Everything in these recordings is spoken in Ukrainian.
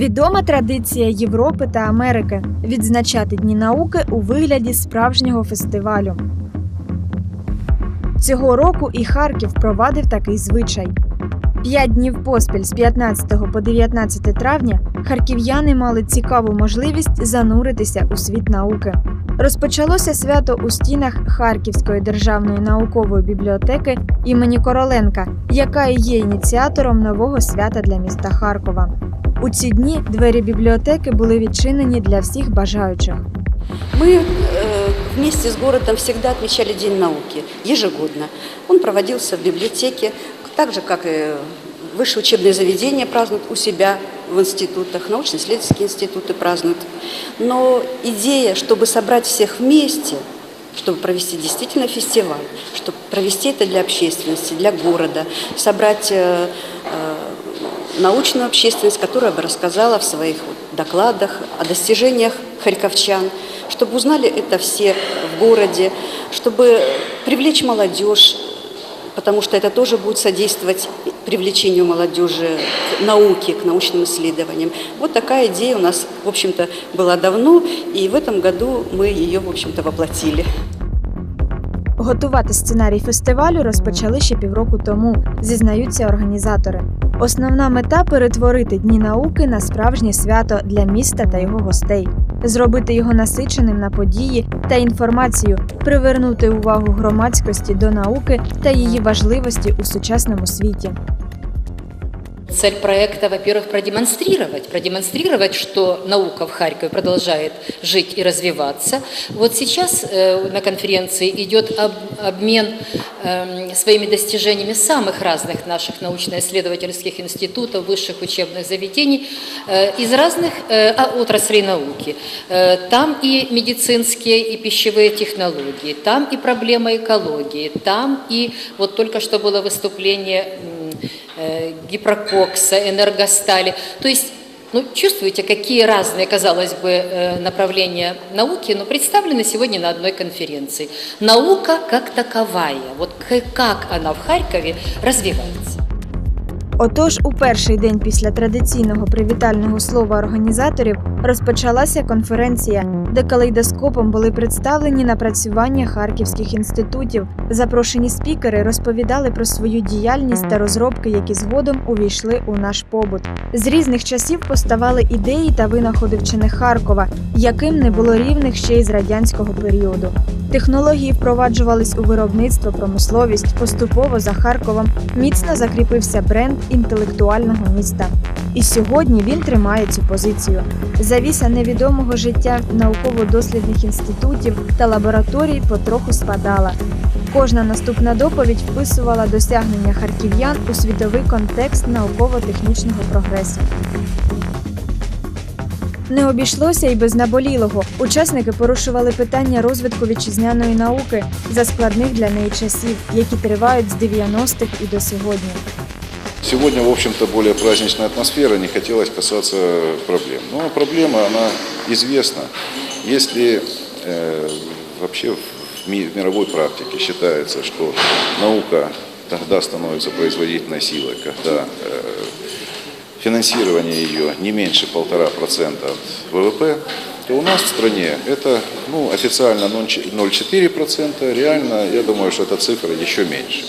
Відома традиція Європи та Америки відзначати дні науки у вигляді справжнього фестивалю. Цього року і Харків провадив такий звичай. П'ять днів поспіль з 15 по 19 травня харків'яни мали цікаву можливість зануритися у світ науки. Розпочалося свято у стінах Харківської державної наукової бібліотеки імені Короленка, яка і є ініціатором нового свята для міста Харкова. У ці дні двері бібліотеки були відчинені для всіх бажаючих. Мы э, вместе с городом всегда отмечали День науки, ежегодно. Он проводился в библиотеке, так же, как и высшие учебные заведения празднуют у себя в институтах, научно-исследовательские институты празднуют. Но идея, чтобы собрать всех вместе, чтобы провести действительно фестиваль, чтобы провести это для общественности, для города, собрать э, э, научную общественность, которая бы рассказала в своих вот докладах о достижениях харьковчан, чтобы узнали это все в городе, чтобы привлечь молодежь, потому что это тоже будет содействовать привлечению молодежи к науке, к научным исследованиям. Вот такая идея у нас, в общем-то, была давно, и в этом году мы ее, в общем-то, воплотили. Готувати сценарій фестивалю розпочали ще півроку тому, зізнаються організатори. Основна мета перетворити дні науки на справжнє свято для міста та його гостей, зробити його насиченим на події та інформацію, привернути увагу громадськості до науки та її важливості у сучасному світі. Цель проекта, во-первых, продемонстрировать, продемонстрировать, что наука в Харькове продолжает жить и развиваться. Вот сейчас э, на конференции идет об- обмен эм, своими достижениями самых разных наших научно-исследовательских институтов, высших учебных заведений э, из разных э, а- отраслей науки. Там и медицинские, и пищевые технологии, там и проблема экологии, там и вот только что было выступление гипрококса, энергостали. То есть ну, чувствуете, какие разные, казалось бы, э, направления науки, но представлены сегодня на одной конференции. Наука как таковая, вот к- как она в Харькове развивается. Отож, у перший день після традиційного привітального слова організаторів розпочалася конференція, де калейдоскопом були представлені напрацювання харківських інститутів. Запрошені спікери розповідали про свою діяльність та розробки, які згодом увійшли у наш побут. З різних часів поставали ідеї та винаходи вчених Харкова, яким не було рівних ще й з радянського періоду. Технології впроваджувались у виробництво, промисловість. Поступово за Харковом міцно закріпився бренд інтелектуального міста. І сьогодні він тримає цю позицію. Завіса невідомого життя науково-дослідних інститутів та лабораторій потроху спадала. Кожна наступна доповідь вписувала досягнення харків'ян у світовий контекст науково-технічного прогресу. Не обійшлося й без наболілого. Учасники порушували питання розвитку вітчизняної науки за складних для неї часів, які тривають з 90-х і до сьогодні. Сегодня, в общем-то, более праздничная атмосфера, не хотелось касаться проблем. Но проблема, она известна. Если э, вообще в, ми- в мировой практике считается, что наука тогда становится производительной силой, когда э, финансирование ее не меньше полтора процента от ВВП, то у нас в стране это ну, официально 0,4%, реально, я думаю, что эта цифра еще меньше.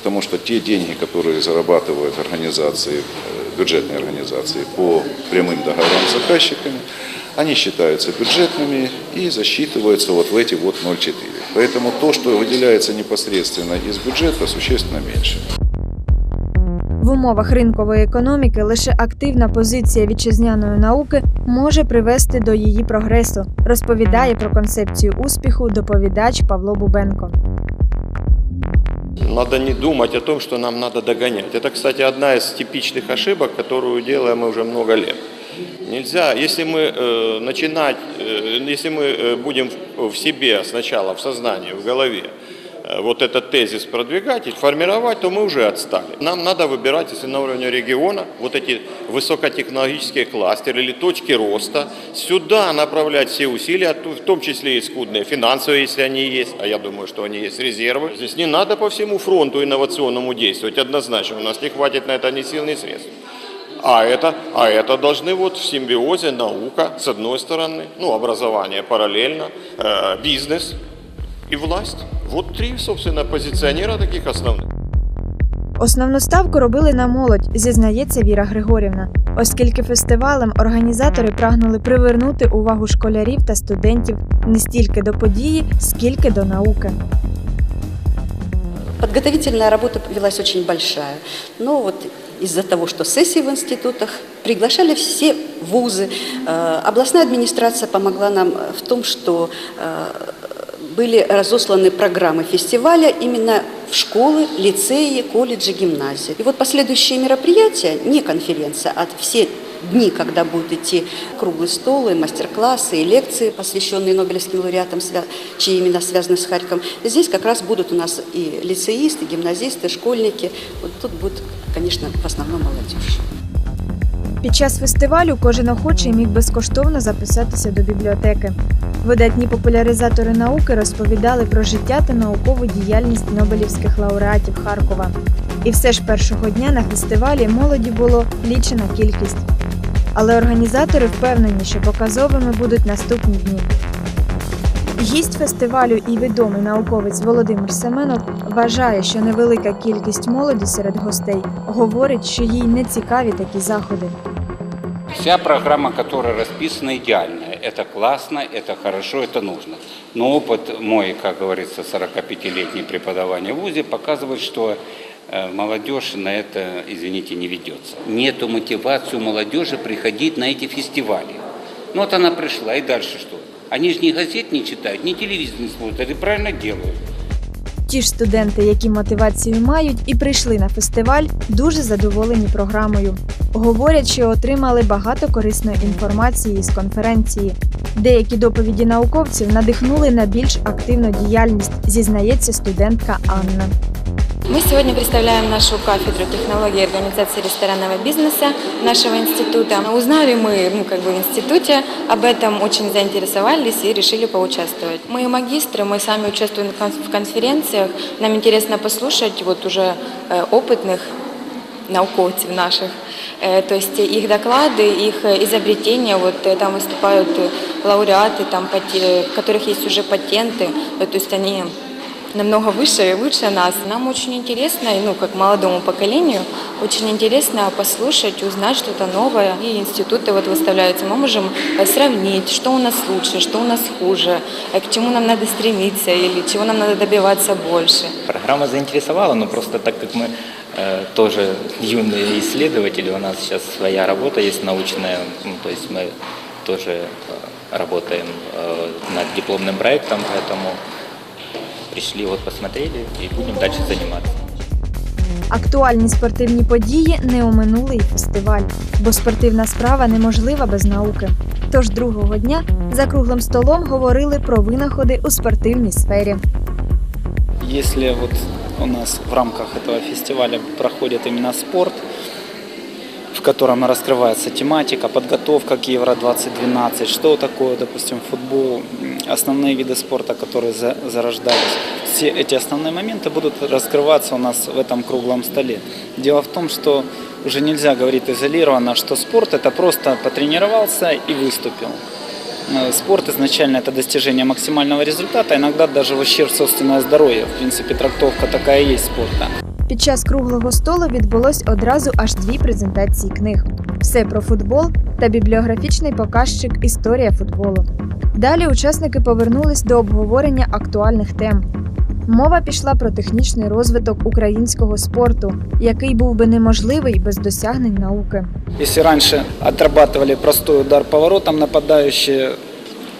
Потому что те деньги, которые зарабатывают организации, э, бюджетные организации по прямым договорам с заказчиками, они считаются бюджетными и засчитываются вот в эти вот 0,4. Поэтому то, что выделяется непосредственно из бюджета, существенно меньше. В умовах ринкової економіки лише активна позиція вітчизняної науки може привести до її прогресу, розповідає про концепцію успіху доповідач Павло Бубенко. Надо не думать о том, что нам надо догонять. Это, кстати, одна из типичных ошибок, которую делаем мы уже много лет. Нельзя, если мы э, начинать, э, если мы э, будем в в себе сначала, в сознании, в голове, э, вот этот тезис продвигать и формировать, то мы уже отстали. Нам надо выбирать, если на уровне региона, вот эти высокотехнологические кластеры или точки роста, сюда направлять все усилия, ту- в том числе и скудные финансовые, если они есть, а я думаю, что они есть, резервы. Здесь не надо по всему фронту инновационному действовать однозначно, у нас не хватит на это ни сил, ни средств. А это, а это должны вот в симбиозе наука, с одной стороны, ну, образование параллельно, э, бизнес и власть. Вот три, собственно, позиционера таких основных. Основну ставку робили на молодь, зізнається Віра Григорівна, оскільки фестивалем організатори прагнули привернути увагу школярів та студентів не стільки до події, скільки до науки. Подготовительная работа велась очень большая. Но вот из-за того, что сессии в институтах, приглашали все вузы. Э, Областная администрация помогла нам в том, что э, были разосланы программы фестиваля именно в школы, лицеи, колледжи, гимназии. И вот последующие мероприятия, не конференция, а все дни, когда будут идти круглые столы, мастер-классы и лекции, посвященные Нобелевским лауреатам, чьи имена связаны с Харьковом. Здесь как раз будут у нас и лицеисты, гимназисты, школьники. Вот тут будет, конечно, в основном молодежь. Під час фестивалю кожен охочий міг безкоштовно записатися до бібліотеки. Видатні популяризатори науки розповідали про життя та наукову діяльність нобелівських лауреатів Харкова. І все ж першого дня на фестивалі молоді було лічена кількість. Але організатори впевнені, що показовими будуть наступні дні. Гість фестивалю і відомий науковець Володимир Семенов вважає, що невелика кількість молоді серед гостей говорить, що їй не цікаві такі заходи. Вся программа, которая расписана, идеальная. Это классно, это хорошо, это нужно. Но опыт мой, как говорится, 45-летнее преподавание в ВУЗе показывает, что э, молодежь на это, извините, не ведется. Нету мотивации у молодежи приходить на эти фестивали. Ну вот она пришла, и дальше что? Они же ни газет не читают, ни телевизор не смотрят, и правильно делают. Ті ж студенти, які мотивацію мають і прийшли на фестиваль, дуже задоволені програмою. Говорять, що отримали багато корисної інформації з конференції. Деякі доповіді науковців надихнули на більш активну діяльність, зізнається студентка Анна. Мы сегодня представляем нашу кафедру технологии и организации ресторанного бизнеса нашего института. Узнали мы ну, как бы в институте об этом, очень заинтересовались и решили поучаствовать. Мы магистры, мы сами участвуем в кон- в конференциях. Нам интересно послушать вот уже э, опытных науковцев наших. Э, То есть их доклады, их э, изобретения, вот там выступают лауреаты, там, у которых есть уже патенты, то есть они намного выше и лучше нас. Нам очень интересно, и, ну, как молодому поколению, очень интересно послушать, узнать что-то новое. И институты вот выставляются. Мы можем э, сравнить, что у нас лучше, что у нас хуже, э, к чему нам надо стремиться или чего нам надо добиваться больше. Программа заинтересовала, но просто так как мы э, тоже юные исследователи, у нас сейчас своя работа есть научная, ну, то есть мы тоже работаем над дипломным проектом, поэтому пришли, вот посмотрели и будем дальше заниматься. Актуальні спортивні події не оминули і фестиваль, бо спортивна справа неможлива без науки. Тож другого дня за круглим столом говорили про винаходи у спортивній сфері. Если вот у нас в рамках этого фестиваля проходит именно спорт, в котором раскрывается тематика, подготовка к Евро-2012, что такое, допустим, футбол, основные виды спорта, которые за- зарождались. Все эти основные моменты будут раскрываться у нас в этом круглом столе. Дело в том, что уже нельзя говорить изолированно, что спорт это просто потренировался и выступил. Э, Спорт изначально это достижение максимального результата, иногда даже в ущерб собственного здоровья. В принципе, трактовка такая и есть спорта. Під час круглого столу відбулось одразу аж дві презентації книг: все про футбол та бібліографічний показчик Історія футболу. Далі учасники повернулись до обговорення актуальних тем. Мова пішла про технічний розвиток українського спорту, який був би неможливий без досягнень науки. Если раньше отрабатывали простой удар поворотом, нападающие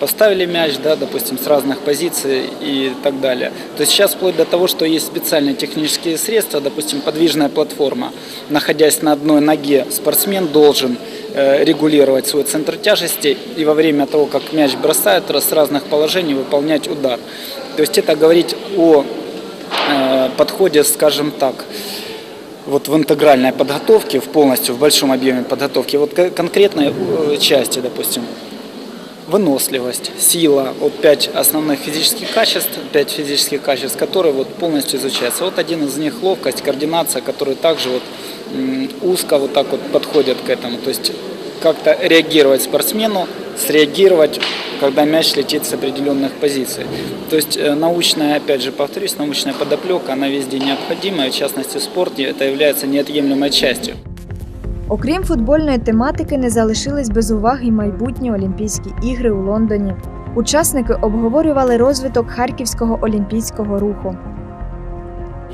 поставили мяч, да, допустим, с разных позиций и так далее, то сейчас вплоть до того, что есть специальные технические средства, допустим, подвижная платформа. Находясь на одной ноге, спортсмен должен э, регулировать свой центр тяжести и во время того, как мяч бросает, с разных положений выполнять удар. То есть это говорить о э, подходе, скажем так, вот в интегральной подготовке, в полностью в большом объеме подготовки, вот ко- конкретной э, части, допустим, выносливость, сила, вот пять основных физических качеств, пять физических качеств, которые вот полностью изучаются. Вот один из них ловкость, координация, которые также вот узко вот так вот подходят к этому. То есть как-то реагировать спортсмену, среагировать, когда мяч летит с определенных позиций. То есть э, научная, опять же повторюсь, научная подоплека, она везде необходима, и в частности в спорте это является неотъемлемой частью. Окрім футбольної тематики, не залишились без уваги й майбутні Олімпійські ігри у Лондоні. Учасники обговорювали розвиток харківського олімпійського руху.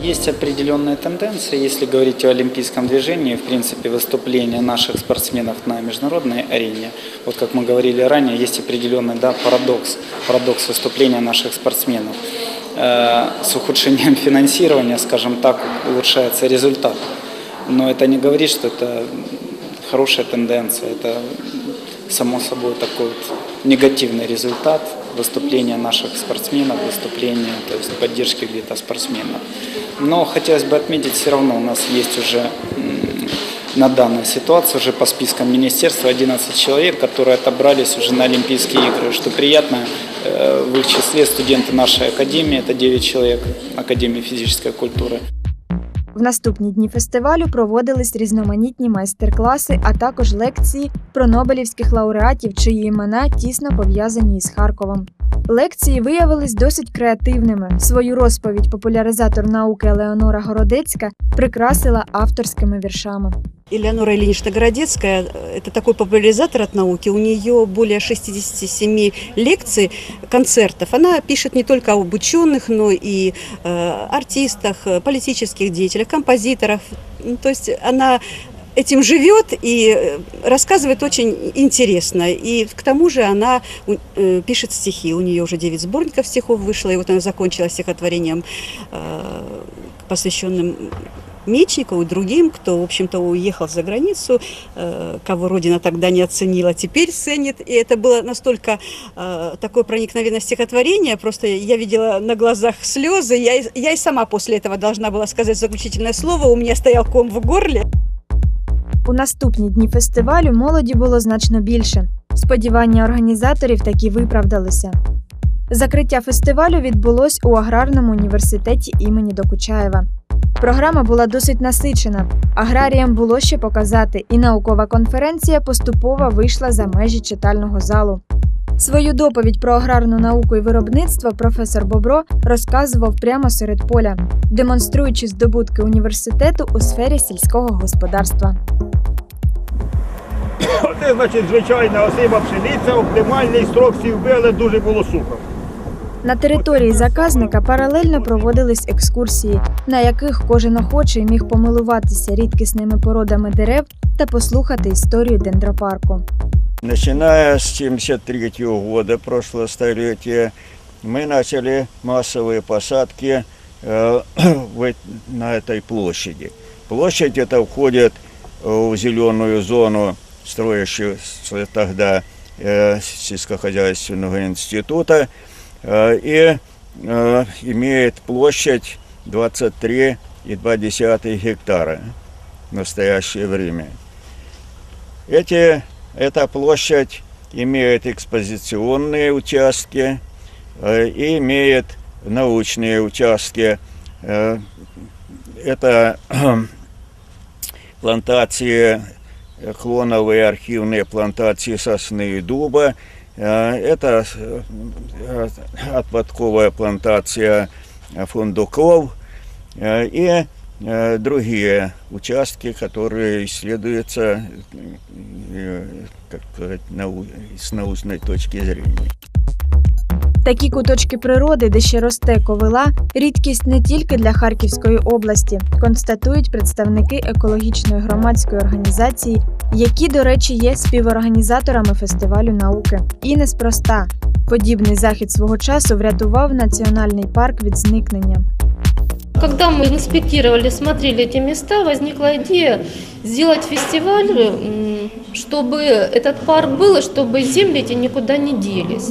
Есть определенные тенденции, если говорить о олимпийском движении, в принципе, выступления наших спортсменов на международной арене. Вот как мы говорили ранее, есть определенный да, парадокс, парадокс выступления наших спортсменов. Э, С ухудшением финансирования, скажем так, улучшается результат. Но это не говорит, что это хорошая тенденция, это само собой такой вот негативный результат выступления наших спортсменов, выступления, то есть поддержки где-то спортсменов. Но хотелось бы отметить, все равно у нас есть уже на данной ситуации уже по спискам министерства 11 человек, которые отобрались уже на Олимпийские игры, что приятно. Э, В их числе студенты нашей академии, это 9 человек, Академии физической культуры. В наступні дні фестивалю проводились різноманітні майстер-класи, а також лекції про нобелівських лауреатів, чиї імена тісно пов'язані із Харковом. Лекції виявились досить креативними. Свою розповідь популяризатор науки Елеонора Городецька прикрасила авторськими віршами. Элеонора Ильинична Городецкая – это такой популяризатор от науки. У нее более 67 лекций, концертов. Она пишет не только об ученых, но и э, артистах, э, политических деятелях, композиторах. Ну, То есть она этим живет и э, рассказывает очень интересно. И к тому же она э, пишет стихи. У нее уже 9 сборников стихов вышло, и вот она закончила стихотворением, э, посвященным Мечникову и другим, кто, в общем-то, уехал за границу, э, кого Родина тогда не оценила, теперь ценит. И это было настолько э, такое проникновенное стихотворение, просто я видела на глазах слезы. Я, и- я и сама после этого должна была сказать заключительное слово. У меня стоял ком в горле. У наступні дні фестивалю молоді було значно більше. Сподівання організаторів таки виправдалися. Закриття фестивалю відбулось у аграрному університеті імені Докучаєва. Програма була досить насичена. Аграріям було що показати, і наукова конференція поступово вийшла за межі читального залу. Свою доповідь про аграрну науку і виробництво професор Бобро розказував прямо серед поля, демонструючи здобутки університету у сфері сільського господарства. Це значить звичайна осиба пшениця, оптимальний строк сівби, але дуже було сухо. На території заказника паралельно проводились екскурсії, на яких кожен охочий міг помилуватися рідкісними породами дерев та послухати історію дендропарку. Начиная с 73 года прошлого столетия мы начали массовые посадки э, в- на этой площади. Площадь эта входит э, в зеленую зону строящегося тогда э, сельскохозяйственного института э, И э, имеет площадь 23,2 гектара в настоящее время. Эти, эта площадь имеет экспозиционные участки э, и имеет научные участки. Э, это плантации, э, клоновые архивные плантации сосны и дуба. Э, Это э, отпадковая плантация э, фундуков э, и э, другие участки, которые исследуются э, как сказать, нау- с научной точки зрения. Такі куточки природи, де ще росте ковила, рідкість не тільки для Харківської області, констатують представники екологічної громадської організації, які, до речі, є співорганізаторами фестивалю науки. І неспроста. Подібний захід свого часу врятував національний парк від зникнення. Когда мы инспектировали, смотрели эти места, возникла идея сделать фестиваль, м, чтобы этот парк был, и чтобы земли эти никуда не делись.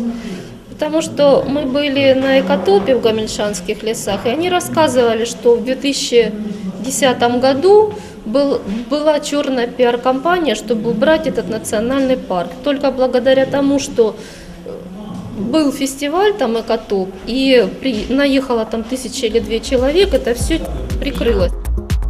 Потому что мы были на экотопе в Гамельшанских лесах, и они рассказывали, что в 2010 году был, была черная пиар-компания, чтобы убрать этот национальный парк. Только благодаря тому, что был фестиваль там экотоп, и при- наехало там тысяча или две человек, это все прикрылось.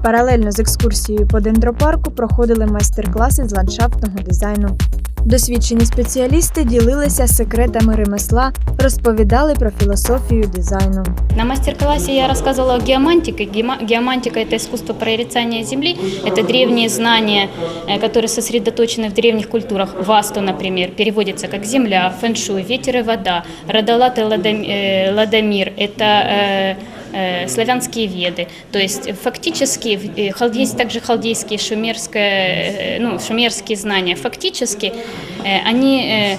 Паралельно з екскурсією по дендропарку проходили майстер-класи з ландшафтного дизайну. Досвідчені спеціалісти ділилися секретами ремесла, розповідали про філософію дизайну. На мастер-классе я рассказывала о геомантике. Геома- Геомантика – это искусство прорицания Земли. Это древние знания, э, которые сосредоточены в древних культурах. Васту, например, переводится как земля, фэншуй, ветер и вода. Радалат и Ладом- э, Ладомир – это э, э, славянские веды. То есть фактически э, есть также халдейские, шумерское, э, ну, шумерские знания. Фактически э, они э,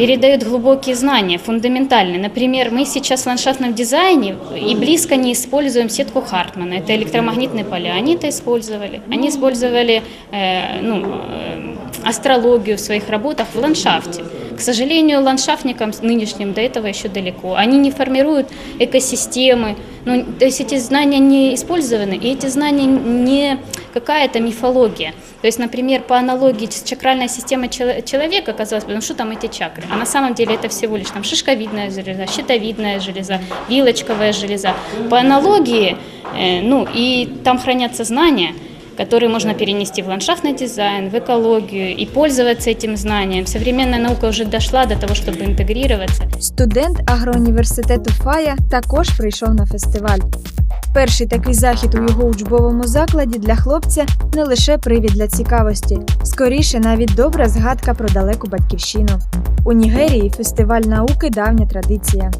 передают глубокие знания, фундаментальные. Например, мы сейчас в ландшафтном дизайне и близко не используем сетку Хартмана. Это электромагнитные поля. Они это использовали. Они использовали э, ну, э, астрологию в своих работах в ландшафте. К сожалению, ландшафтникам нынешним до этого еще далеко. Они не формируют экосистемы. Ну, то есть эти знания не использованы, и эти знания не какая-то мифология. То есть, например, по аналогии с чакральной системой чело- человека, казалось бы, ну что там эти чакры? А на самом деле это всего лишь там шишковидная железа, щитовидная железа, вилочковая железа. По аналогии, э, ну и там хранятся знания, которые можно перенести в ландшафтный дизайн, в экологию и пользоваться этим знанием. Современная наука уже дошла до того, чтобы интегрироваться. Студент агроуніверситету Фая також прийшов на фестиваль. Перший такий захід у його учбовому закладі для хлопця не лише привід для цікавості, скоріше навіть добра згадка про далеку батьківщину. У Нігерії фестиваль науки давня традиція.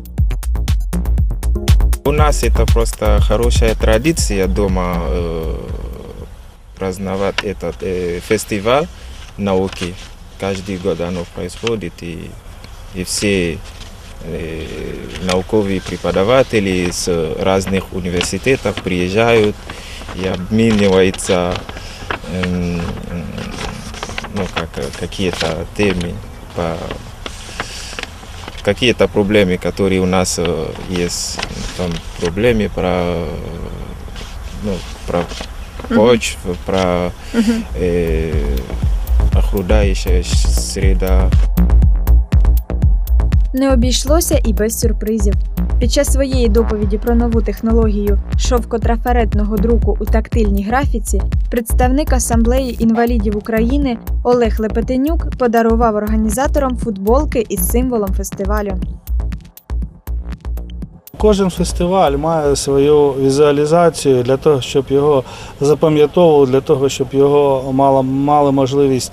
У нас это просто хорошая традиция дома э, праздновать этот э, фестиваль науки. Каждый год оно происходит, и, и все э, науковые преподаватели с разных университетов приезжают и обмениваются эм, ну, как, э, какие-то темы по какие-то проблемы, которые у нас э, есть, там проблемы про, ну, про почву, про э, охлаждающая среда. Не обійшлося і без сюрпризів. Під час своєї доповіді про нову технологію шовкотрафаретного друку у тактильній графіці представник асамблеї інвалідів України Олег Лепетенюк подарував організаторам футболки із символом фестивалю. Кожен фестиваль має свою візуалізацію для того, щоб його запам'ятовували, для того, щоб його мало, мали можливість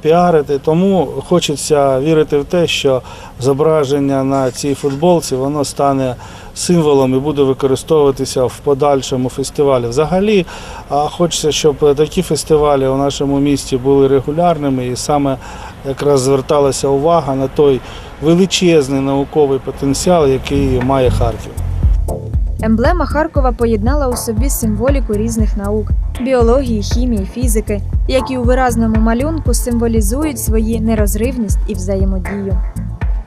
піарити. Тому хочеться вірити в те, що зображення на цій футболці воно стане символом і буде використовуватися в подальшому фестивалі. Взагалі, а, хочеться, щоб такі фестивалі у нашому місті були регулярними і саме якраз зверталася увага на той величезний науковий потенціал, який має Харків. Емблема Харкова поєднала у собі символіку різних наук біології, хімії, фізики, які у виразному малюнку символізують свої нерозривність і взаємодію.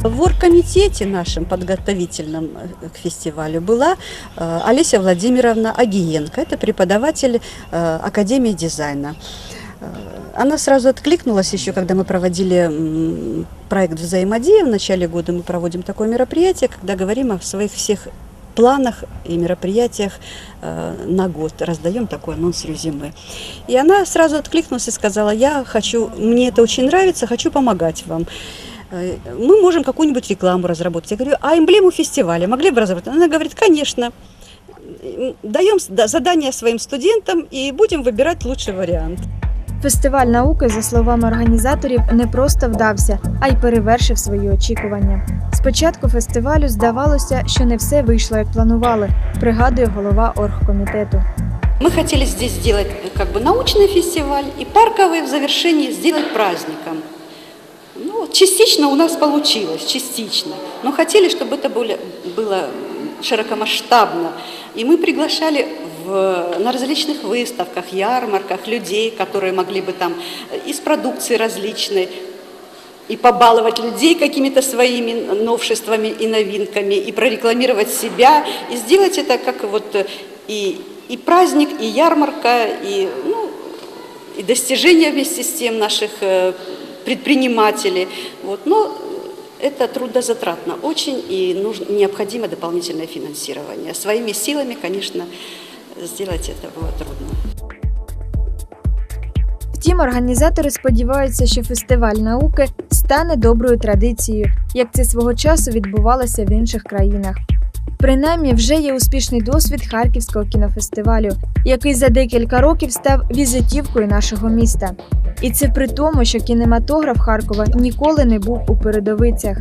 В оргкомитете нашем подготовительном э, к фестивалю была э, Олеся Владимировна Агиенко, это преподаватель э, Академии дизайна. Э, Она сразу откликнулась еще, когда мы проводили м, проект «Взаимодея». В начале года мы проводим такое мероприятие, когда говорим о своих всех планах и мероприятиях э, на год. Раздаем такой анонс резюме. И она сразу откликнулась и сказала, я хочу, мне это очень нравится, хочу помогать вам. Э, Мы можем какую-нибудь рекламу разработать. Я говорю, а эмблему фестиваля могли бы разработать? Она говорит, конечно. М, Даем с- да, задание своим студентам и будем выбирать лучший вариант. Фестиваль науки, за словами організаторів, не просто вдався, а й перевершив свої очікування. Спочатку фестивалю здавалося, що не все вийшло як планували, пригадує голова оргкомітету. Мы хотели здесь сделать э, как бы научный фестиваль и парковый в завершении сделать праздником. Ну, вот частично у нас получилось, частично. Но хотели, чтобы это было, было широкомасштабно. И мы приглашали на различных выставках, ярмарках людей, которые могли бы там э, из продукции различной и побаловать людей какими-то своими новшествами и новинками, и прорекламировать себя, и сделать это как вот э, и, и праздник, и ярмарка, и, ну, и достижения вместе с тем наших э, предпринимателей. Вот. Но это трудозатратно очень, и нужно, необходимо дополнительное финансирование. Своими силами, конечно, сделать это было трудно. Втім, організатори сподіваються, що фестиваль науки стане доброю традицією, як це свого часу відбувалося в інших країнах. Принаймні, вже є успішний досвід Харківського кінофестивалю, який за декілька років став візитівкою нашого міста. І це при тому, що кінематограф Харкова ніколи не був у передовицях.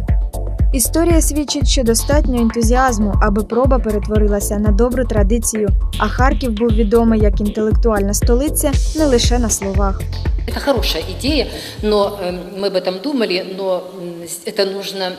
Історія свідчить, що достатньо ентузіазму, аби проба перетворилася на добру традицію, а Харків був відомий як інтелектуальна столиця не лише на словах. Это хорошая идея, но э, мы об этом думали, но м, с- это нужно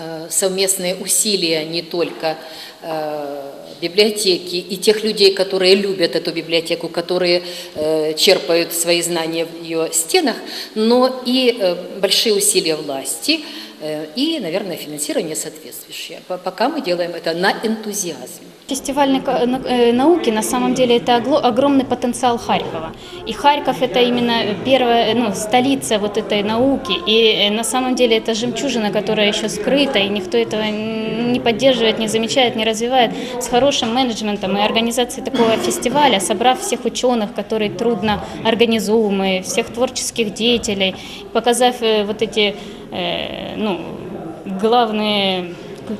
э, совместные усилия не только э, библиотеки и тех людей, которые любят эту библиотеку, которые э, черпают свои знания в ее стенах, но и э, большие усилия власти э, и, наверное, финансирование соответствующее. По- Пока мы делаем это на энтузиазме. Фестиваль э, науки на самом деле это огромный потенциал Харькова. И Харьков это именно первая ну, столица вот этой науки. И э, на самом деле это жемчужина, которая еще скрыта, и никто этого не поддерживает, не замечает, не развивает. С хорошим менеджментом и организацией такого фестиваля, собрав всех ученых, которые трудно организуемые, всех творческих деятелей, показав э, вот эти э, ну, главные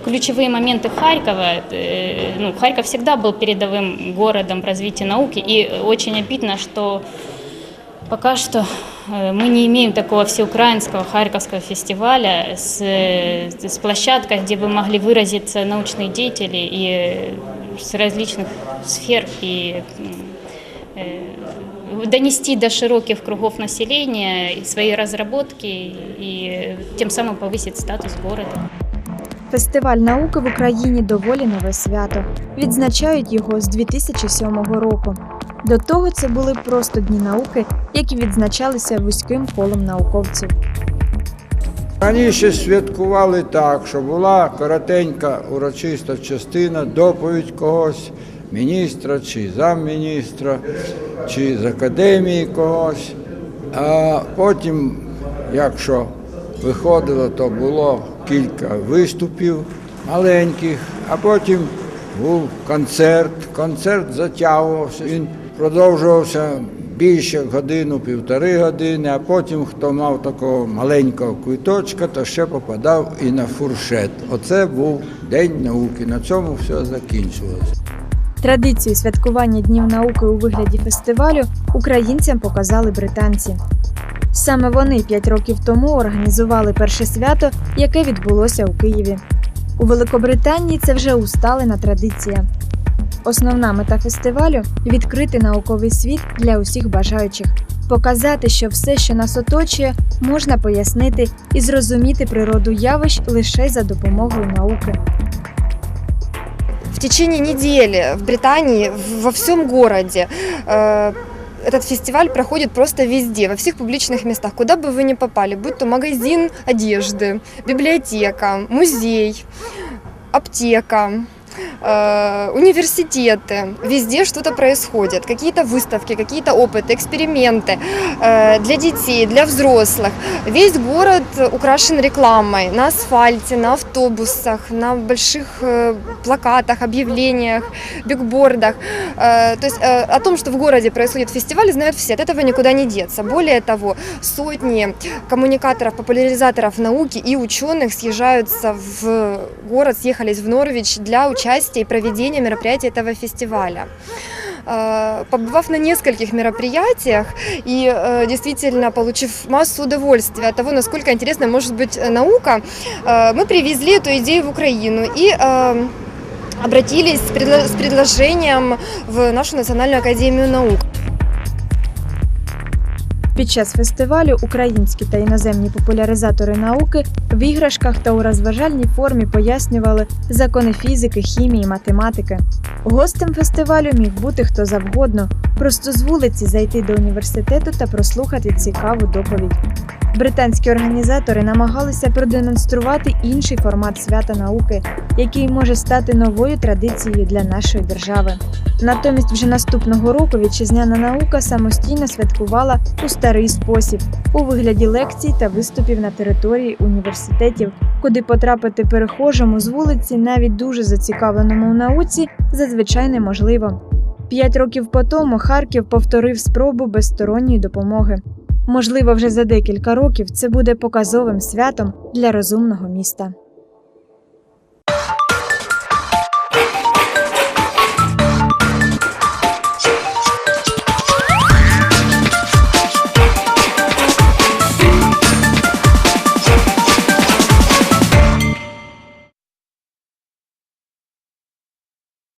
ключевые моменты Харькова. э, Ну, Харьков всегда был передовым городом в развитии науки, и очень обидно, что пока что э, мы не имеем такого всеукраинского Харьковского фестиваля с, э, с площадкой, где бы могли выразиться научные деятели и с различных сфер и донести до широких кругов населения свои разработки и тем самым повысить статус города. Фестиваль науки в Україні доволі нове свято. Відзначають його з 2007 року. До того це були просто дні науки, які відзначалися вузьким колом науковців. Раніше святкували так, що була коротенька урочиста частина, доповідь когось, міністра чи замміністра, чи з академії когось. А потім, якщо виходило, то було кілька виступів маленьких, а потім був концерт. Концерт затягувався, він продовжувався більше годину, півтори години, а потім, хто мав такого маленького квиточка, то ще попадав і на фуршет. Оце був День науки. На цьому все закінчилося. Традицію святкування Днів науки у вигляді фестивалю українцям показали британці. Саме вони п'ять років тому організували перше свято, яке відбулося у Києві. У Великобританії це вже усталена традиція. Основна мета фестивалю відкрити науковий світ для усіх бажаючих, показати, що все, що нас оточує, можна пояснити і зрозуміти природу явищ лише за допомогою науки. В течение недели в Британии, во всем городе, э, этот фестиваль проходит просто везде, во всех публичных местах, куда бы вы ни попали, будь то магазин одежды, библиотека, музей, аптека, Э, университеты, везде что-то происходит, какие-то выставки, какие-то опыты, эксперименты э, для детей, для взрослых. Весь город украшен рекламой на асфальте, на автобусах, на больших э, плакатах, объявлениях, бигбордах. То есть о том, что в городе происходит фестиваль, знают все, от этого никуда не деться. Более того, сотни коммуникаторов, популяризаторов науки и ученых съезжаются в город, съехались в Норвич для участия и проведения мероприятий этого фестиваля. Э, Побывав на нескольких мероприятиях и э, действительно получив массу удовольствия от того, насколько интересной может быть э, наука, э, мы привезли эту идею в Украину и э, обратились с предло- с предложением в нашу Национальную академию наук. Під час фестивалю українські та іноземні популяризатори науки в іграшках та у розважальній формі пояснювали закони фізики, хімії, математики. Гостем фестивалю міг бути хто завгодно, просто з вулиці зайти до університету та прослухати цікаву доповідь. Британські організатори намагалися продемонструвати інший формат свята науки, який може стати новою традицією для нашої держави. Натомість, вже наступного року вітчизняна наука самостійно святкувала у старий спосіб у вигляді лекцій та виступів на території університетів, куди потрапити перехожому з вулиці, навіть дуже зацікавленому у науці, зазвичай неможливо. П'ять років по тому Харків повторив спробу без сторонньої допомоги. Можливо, вже за декілька років це буде показовим святом для розумного міста.